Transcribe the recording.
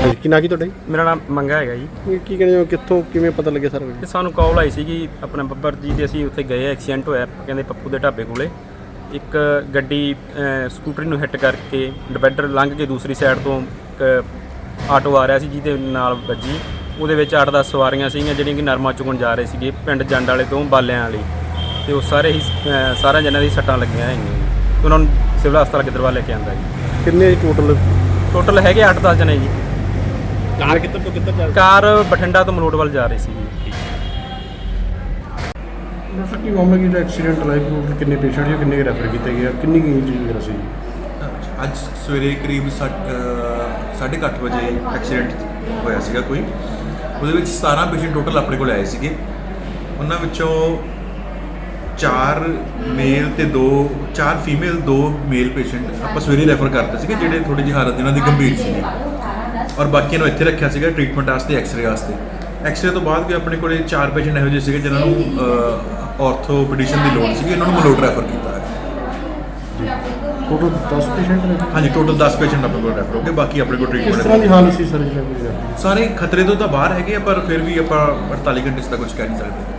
ਹਾਂਜੀ। ਕੀ ਨਾਂ ਕੀ ਤੁਹਾਡਾ ਜੀ? ਮੇਰਾ ਨਾਮ ਮੰਗਾ ਹੈਗਾ ਜੀ। ਇਹ ਕੀ ਕਹਿੰਦੇ ਹੋ ਕਿੱਥੋਂ ਕਿਵੇਂ ਪਤਾ ਲੱਗਿਆ ਸਾਰਾ ਤੇ ਕੁਝ ਸਾਨੂੰ ਕਾਲ ਆਈ ਸੀਗੀ ਆਪਣੇ ਬੱਬਰ ਜੀ ਤੇ ਅਸੀਂ ਉੱਥੇ ਗਏ ਐਕਸੀਡੈਂਟ ਹੋਇਆ ਕਹਿੰਦੇ ਪੱਪੂ ਦੇ ਢਾਬੇ ਕੋਲੇ। ਇੱਕ ਗੱਡੀ ਅਹ, ਸਕੂਟਰੀ ਨੂੰ ਹਿੱਟ ਕਰਕੇ ਡਿਵਾਈਡਰ ਲੰਘ ਕੇ ਦੂਸਰੀ ਸਾਈਡ ਤੋਂ ਇੱਕ ਆਟੋ ਆ ਰਿਹਾ ਸੀ ਜਿਹਦੇ ਨਾਲ ਵੱਜੀ। ਉਹਦੇ ਵਿੱਚ 8-10 ਸਵਾਰੀਆਂ ਸੀਗੀਆਂ ਜਿਹੜੀਆਂ ਕਿ ਨਰਮਾ ਚੁਗਣ ਜਾ ਰਹੇ ਸੀਗੇ ਪਿੰਡ ਜੰਡ ਵਾਲੇ ਤੋਂ ਬਾਲਿਆਂ ਵਾਲੀ। ਤੇ ਉਹ ਸਾਰੇ ਹੀ ਅਹ, ਸਾਰਿਆਂ ਜਣਿਆਂ ਦੀ ਸੱਟਾਂ ਲੱਗੀਆਂ ਹੈਗੀਆਂ ਜੀ। ਤੇ ਉਹਨਾਂ ਨੂੰ ਸਿਵਲ ਹਸਪਤਾਲ ਗਿੱਦੜਵਾ ਲੈ ਕੇ ਆਂਦਾ ਜੀ। ਕਿੰਨੇ ਟੋਟਲ ਟੋਟਲ ਹੈਗੇ 8-10 ਜਣੇ ਜੀ। ਕਾਰ ਕਿੱਧਰ ਤੋਂ ਕਿੱਧਰ ਜਾ ਕਾਰ ਬਠਿੰਡਾ ਤੋਂ ਮਲੋਟ ਜਾ ਰਹੀ ਸੀ ਜੀ। ਡਾਕਟਰ ਕੀ ਮਾਮਲਾ ਕੀ ਐਕਸੀਡੈਂਟ ਲਾਈਫ ਨੂੰ ਕਿੰਨੇ ਪੇਸ਼ੈਂਟ ਜੀ ਕਿੰਨੇ ਰੈਫਰ ਕੀਤੇ ਗਏ ਆ? ਕਿੰਨੀ ਕੀ ਇੰਜਰੀ ਵਗੈਰਾ ਸੀ? ਅੱਜ ਸਵੇਰੇ ਕਰੀਬ 8:30 ਵਜੇ ਐਕਸੀਡੈਂਟ ਹੋਇਆ ਸੀਗਾ ਕੋਈ। ਉਹਦੇ ਵਿੱਚ 17 ਪੇਸ਼ੈਂਟ ਟੋਟਲ ਆਪਣੇ ਕੋਲ ਆਏ ਸੀਗੇ। ਉਹਨਾਂ ਵਿੱਚੋਂ 4 ਮੇਲ ਤੇ 2 4 ਫੀਮੇਲ 2 ਮੇਲ ਪੇਸ਼ੈਂਟ ਆਪਾਂ ਸਵੇਰੇ ਰੈਫਰ ਕਰਤੇ ਸੀਗੇ ਜਿਹੜੇ ਥੋੜੀ ਜਿਹੀ ਹਾਲਤ ਇਹਨਾਂ ਦੀ ਗੰਭੀਰ ਸੀਗੀ। ਔਰ ਬਾਕੀਆਂ ਨੂੰ ਇੱਥੇ ਰੱਖਿਆ ਸੀਗਾ ਟ੍ਰੀਟਮੈਂਟ ਵਾਸਤੇ ਐਕਸ-ਰੇ ਵਾਸਤੇ। ਐਕਸ-ਰੇ ਤੋਂ ਬਾਅਦ ਵੀ ਆਪਣੇ ਕੋਲੇ 4 ਪੇਸ਼ੈਂਟ ਇਹੋ ਜਿਹੇ ਸੀਗੇ ਜਿਨ੍ਹਾਂ ਨੂੰ ਆਰਥੋਪੈਡਿਸ਼ਨ ਦੀ ਲੋੜ ਸੀਗੀ ਇਹਨਾਂ ਨੂੰ ਮਲੋਟ ਰੈਫਰ ਕੀਤਾ ਹੈ। ਟੋਟਲ 10 ਪੇਸ਼ੈਂਟ ਨੇ? ਹਾਂਜੀ ਟੋਟਲ 10 ਪੇਸ਼ੈਂਟ ਆਪਣੇ ਕੋਲ ਰੈਫਰ ਹੋ ਗਏ ਬਾਕੀ ਆਪਣੇ ਕੋਲ ਕਿਸ ਟ੍ਰੀਟਮੈਂਟ ਤਰ੍ਹਾਂ ਦੀ ਹਾਲਤ ਸੀ ਸਰ ਜਿਹੜਾ ਕੋਈ ਸਾਰੇ ਖਤਰੇ ਤੋਂ ਤਾਂ ਬਾਹਰ ਹੈਗੇ ਆ ਪਰ ਫਿਰ ਵੀ ਆਪਾਂ 48 ਘੰਟੇ ਤੱਕ ਕੁਝ ਕਹਿ ਨਹੀਂ ਸਕਦੇ।